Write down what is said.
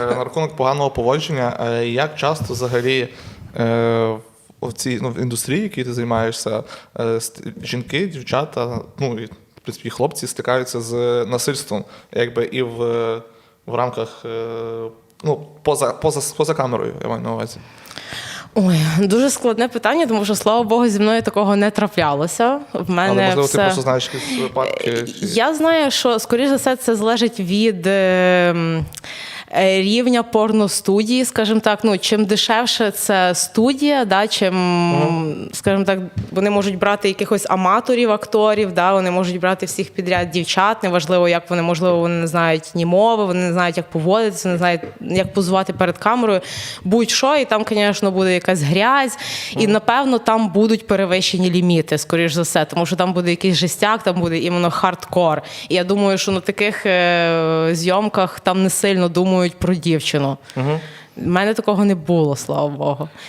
Е, На рахунок поганого поводження, е, як часто взагалі е, в цій ну, в індустрії, якій ти займаєшся, жінки, дівчата, ну і в принципі хлопці стикаються з насильством, якби і в, в рамках ну, поза, поза, поза камерою, я маю на увазі. Ой, дуже складне питання, тому що слава Богу, зі мною такого не траплялося. В мене Але можливо, все... ти просто знаєш якісь випадки. чи- Я знаю, що скоріш за все це залежить від е, м, е, рівня порностудії, скажімо так. Ну, чим дешевше це студія, да, чим, скажімо так, вони можуть брати якихось аматорів, акторів, да, вони можуть брати всіх підряд дівчат. Неважливо, як вони, можливо, вони не знають ні мови, вони не знають, як поводитися, не знають, як позувати перед камерою. Будь-що, і там, звісно, буде якась грязь, і напевно там будуть перевищені ліміти, скоріш за все, тому що там буде якийсь жестяк, там буде іменно хардкор. І я думаю, що на таких е, зйомках там не сильно думають про дівчину. У мене такого не було, слава Богу.